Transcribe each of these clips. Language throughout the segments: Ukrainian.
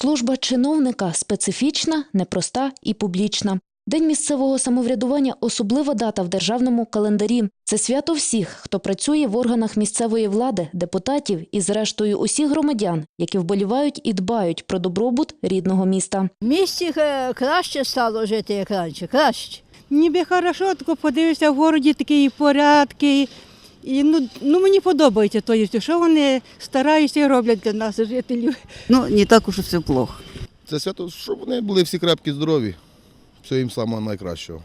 Служба чиновника специфічна, непроста і публічна. День місцевого самоврядування особлива дата в державному календарі. Це свято всіх, хто працює в органах місцевої влади, депутатів і, зрештою, усіх громадян, які вболівають і дбають про добробут рідного міста. В місті е, краще стало жити, як раніше, краще. Ніби хорошо, тако подивишся в городі такі порядки. І ну, ну мені подобається то, є, що вони стараються і роблять для нас, жителів. Ну, не так уж і все плохо. Це свято, щоб вони були всі крепкі, здорові. Все їм самого найкращого.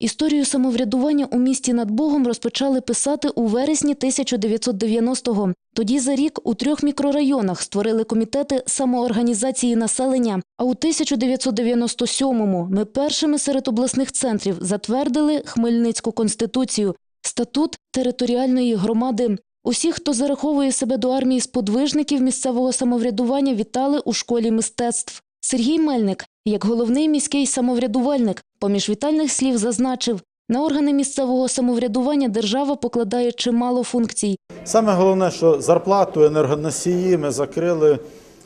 Історію самоврядування у місті над Богом розпочали писати у вересні 1990-го. Тоді за рік у трьох мікрорайонах створили комітети самоорганізації населення. А у 1997-му ми першими серед обласних центрів затвердили Хмельницьку конституцію, статут територіальної громади. Усіх, хто зараховує себе до армії сподвижників місцевого самоврядування, вітали у школі мистецтв. Сергій Мельник, як головний міський самоврядувальник, поміж вітальних слів зазначив, на органи місцевого самоврядування держава покладає чимало функцій. Саме головне, що зарплату енергоносії ми закрили.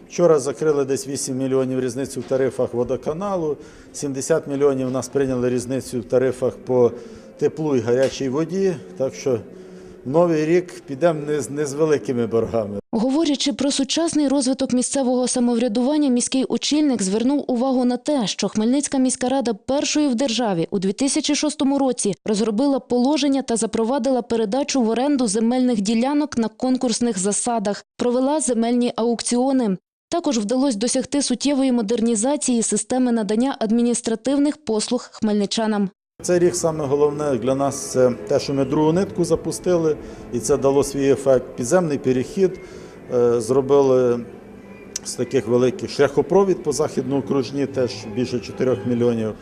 Вчора закрили десь 8 мільйонів різницю в тарифах водоканалу, 70 мільйонів нас прийняли різницю в тарифах по теплу і гарячій воді. Так що новий рік підемо не з, великими боргами. Говорячи про сучасний розвиток місцевого самоврядування, міський очільник звернув увагу на те, що Хмельницька міська рада першою в державі у 2006 році розробила положення та запровадила передачу в оренду земельних ділянок на конкурсних засадах, провела земельні аукціони. Також вдалося досягти суттєвої модернізації системи надання адміністративних послуг хмельничанам. Цей рік саме головне для нас це те, що ми другу нитку запустили, і це дало свій ефект. Підземний перехід е, зробили з таких великих шляхопровід по західному окружні, теж більше 4 мільйонів.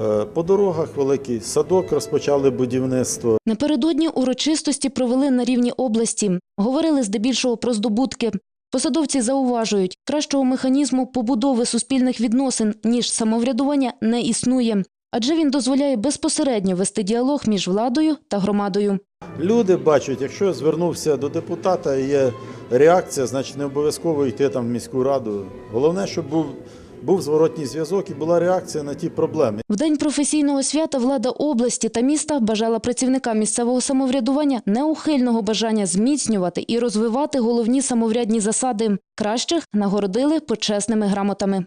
Е, По дорогах великий садок розпочали будівництво. Напередодні урочистості провели на рівні області. Говорили здебільшого про здобутки. Посадовці зауважують, кращого механізму побудови суспільних відносин, ніж самоврядування, не існує. Адже він дозволяє безпосередньо вести діалог між владою та громадою. Люди бачать, якщо я звернувся до депутата і є реакція, значить не обов'язково йти там в міську раду. Головне, щоб був, був зворотній зв'язок і була реакція на ті проблеми. В день професійного свята влада області та міста бажала працівникам місцевого самоврядування неухильного бажання зміцнювати і розвивати головні самоврядні засади. Кращих нагородили почесними грамотами.